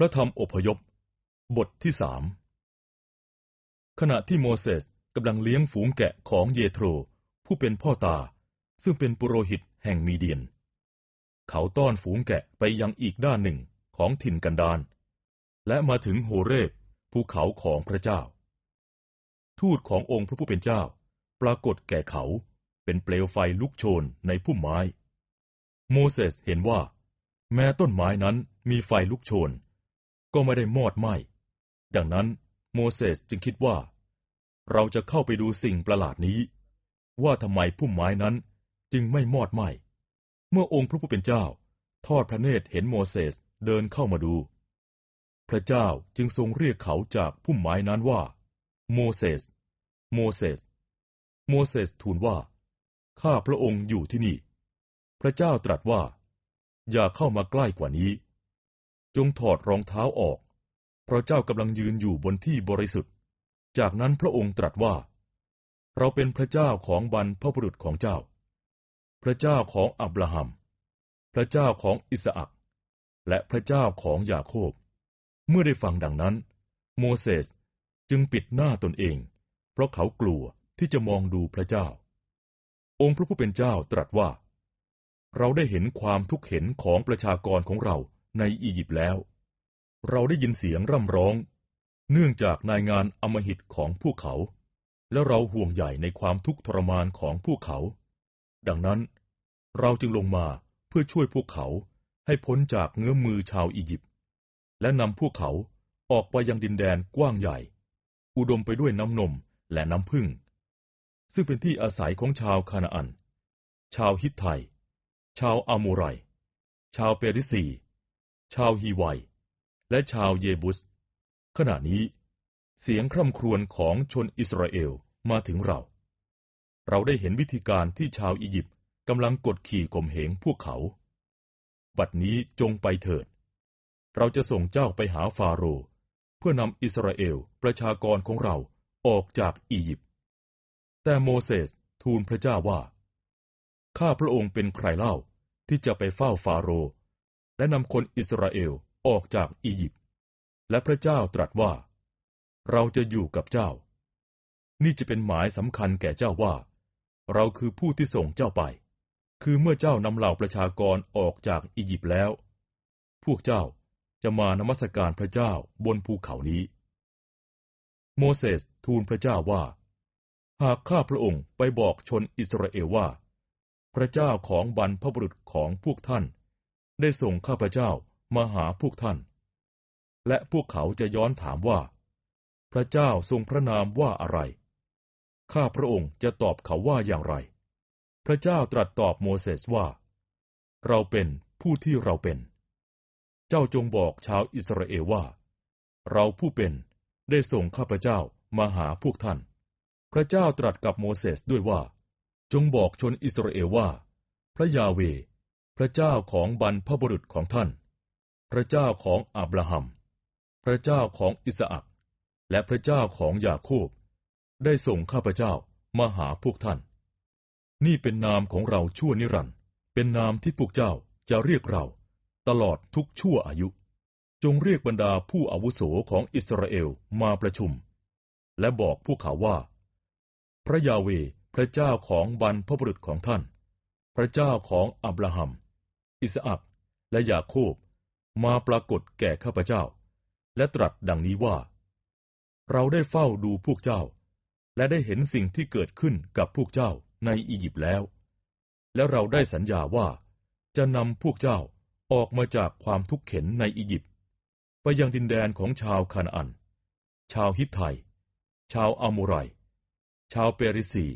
พระธรรมอพยพ บทที่สามขณะที่โมเสสกำลังเลี้ยงฝูงแกะของเยโทร ผู้เป็นพ่อตา ซึ่งเป็นปุโรหิตแห่งมีเดียน เขาต้อนฝูงแกะไปยังอีกด้านหนึ่งของถิ่นกันดานและมาถึงโฮเรบภูเขาของพระเจ้า ทูตขององค์พระผู้เป็นเจ้า ปรากฏแก่เขาเป็นเปลวไฟลุกโชนในพุ่มไม้ โมเสสเห็นว่า แม้ต้นไม้นั้นมีไฟลุกโชน ก็ไม่ได้มอดไหม้ดังนั้นโมเสสจึงคิดว่า เราจะเข้าไปดูสิ่งประหลาดนี้ ว่าทำไมพุ่มไม้นั้นจึงไม่มอดไหม้เมื่อองค์พระผู้เป็นเจ้า ทอดพระเนตรเห็นโมเสสเดินเข้ามาดู พระเจ้าจึงทรงเรียกเขาจากพุ่มไม้นั้นว่า โมเสส โมเสส โมเสสทูลว่า ข้าพระองค์อยู่ที่นี่ พระเจ้าตรัสว่า อย่าเข้ามาใกล้กว่านี้ จงถอดรองเท้าออก เพราะเจ้ากำลังยืนอยู่บนที่บริสุทธิ์ จากนั้นพระองค์ตรัสว่า เราเป็นพระเจ้าของบรรพบุรุษของเจ้า พระเจ้าของอับราฮัม พระเจ้าของอิสอักและพระเจ้าของยาโคบ เมื่อได้ฟังดังนั้น โมเสสจึงปิดหน้าตนเอง เพราะเขากลัวที่จะมองดูพระเจ้า องค์พระผู้เป็นเจ้าตรัสว่า เราได้เห็นความทุกข์เห็นของประชากรของเรา ในอียิปต์แล้ว เราได้ยินเสียงร่ำร้อง เนื่องจากนายงานอมหิตของพวกเขา และเราห่วงใหญ่ในความทุกข์ทรมานของพวกเขา ดังนั้น เราจึงลงมาเพื่อช่วยพวกเขาให้พ้นจากเงื้อมือชาวอียิปต์และนำพวกเขาออกไปยังดินแดนกว้างใหญ่ อุดมไปด้วยน้ำนมและน้ำพึ่ง ซึ่งเป็นที่อาศัยของชาวคานาอัน ชาวฮิตไทชาวอาโมไร ชาวเปริซี ชาวฮีไว และชาวเยบุส ขณะนี้ เสียงคร่ำครวญของชนอิสราเอลมาถึงเรา เราได้เห็นวิธีการที่ชาวอียิปต์กำลังกดขี่ข่มเหงพวกเขา บัดนี้จงไปเถิด เราจะส่งเจ้าไปหาฟาโรห์เพื่อนำอิสราเอลประชากรของเราออกจากอียิปต์ แต่โมเสสทูลพระเจ้าว่า ข้าพระองค์เป็นใครเล่าที่จะไปเฝ้าฟาโรห์ และนำคนอิสราเอลออกจากอียิปต์ และพระเจ้าตรัสว่า เราจะอยู่กับเจ้า นี่จะเป็นหมายสำคัญแก่เจ้าว่า เราคือผู้ที่ส่งเจ้าไป คือเมื่อเจ้านำเหล่าประชากรออกจากอียิปต์แล้ว พวกเจ้าจะมานมัสการพระเจ้าบนภูเขานี้ โมเสสทูลพระเจ้าว่า หากข้าพระองค์ไปบอกชนอิสราเอลว่า พระเจ้าของบรรพบุรุษของพวกท่าน ได้ส่งข้าพเจ้ามาหาพวกท่าน และพวกเขาจะย้อนถามว่า พระเจ้าทรงพระนามว่าอะไร ข้าพระองค์จะตอบเขาว่าอย่างไร พระเจ้าตรัสตอบโมเสสว่า เราเป็นผู้ที่เราเป็น เจ้าจงบอกชาวอิสราเอลว่า เราผู้เป็นได้ส่งข้าพเจ้ามาหาพวกท่าน พระเจ้าตรัสกับโมเสสด้วยว่า จงบอกชนอิสราเอลว่า พระยาเว พระเจ้าของบรรพบุรุษของท่าน พระเจ้าของอับราฮัม พระเจ้าของอิสอักและพระเจ้าของยาโคบ ได้ส่งข้าพเจ้ามาหาพวกท่าน นี่เป็นนามของเราชั่วนิรันด์เป็นนามที่พวกเจ้าจะเรียกเรา ตลอดทุกชั่วอายุ จงเรียกบรรดาผู้อาวุโสของอิสราเอลมาประชุม และบอกพวกเขาว่า พระยาเวพระเจ้าของบรรพบุรุษของท่าน พระเจ้าของอับราฮัม อิสอักและยาโคบมาปรากฏแก่ข้าพเจ้า และตรัสดังนี้ว่า เราได้เฝ้าดูพวกเจ้า และได้เห็นสิ่งที่เกิดขึ้นกับพวกเจ้าในอียิปต์แล้ว และเราได้สัญญาว่า จะนำพวกเจ้าออกมาจากความทุกข์เข็นในอียิปต์ไปยังดินแดนของชาวคานาอัน ชาวฮิตไทชาวอามูไรชาวเปริซี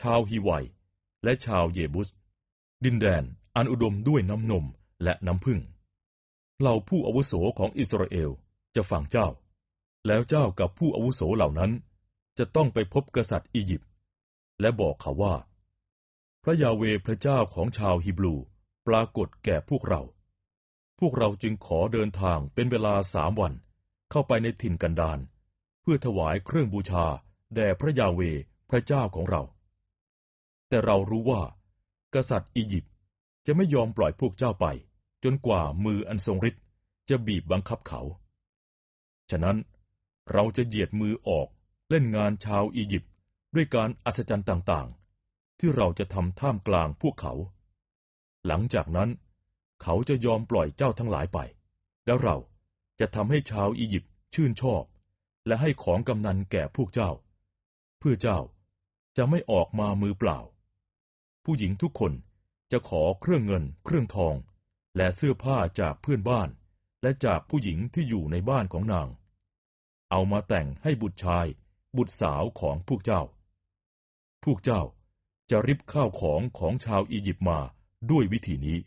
ชาวฮิไวและชาวเยบุส ดินแดน อันอุดมด้วยน้ำนมและน้ำพึ่งเหล่าผู้อาวุโสของอิสราเอลจะฟังเจ้า แล้วเจ้ากับผู้อาวุโสเหล่านั้น จะต้องไปพบกษัตริย์อียิปต์และบอกเขาว่า พระยาเวพระเจ้าของชาวฮิบรูปรากฏแก่พวกเรา พวกเราจึงขอเดินทางเป็นเวลาสามวัน เข้าไปในถิ่นกันดานเพื่อถวายเครื่องบูชาแด่พระยาเวพระเจ้าของเรา แต่เรารู้ว่า กษัตริย์อียิปต์ จะไม่ยอมปล่อยพวกเจ้าไป จนกว่ามืออันทรงฤทธิ์จะบีบบังคับเขา ฉะนั้นเราจะเหยียดมือออกเล่นงานชาวอียิปต์ด้วยการอัศจรรย์ต่างๆ ที่เราจะทำท่ามกลางพวกเขา หลังจากนั้น เขาจะยอมปล่อยเจ้าทั้งหลายไป แล้วเราจะทำให้ชาวอียิปต์ชื่นชอบ และให้ของกำนันแก่พวกเจ้า เพื่อเจ้าจะไม่ออกมามือเปล่า ผู้หญิงทุกคน จะขอเครื่องเงิน เครื่องทอง และเสื้อผ้าจากเพื่อนบ้าน และจากผู้หญิงที่อยู่ในบ้านของนาง เอามาแต่งให้บุตรชาย บุตรสาวของพวกเจ้า พวกเจ้าจะริบข้าวของของชาวอียิปต์มาด้วยวิธีนี้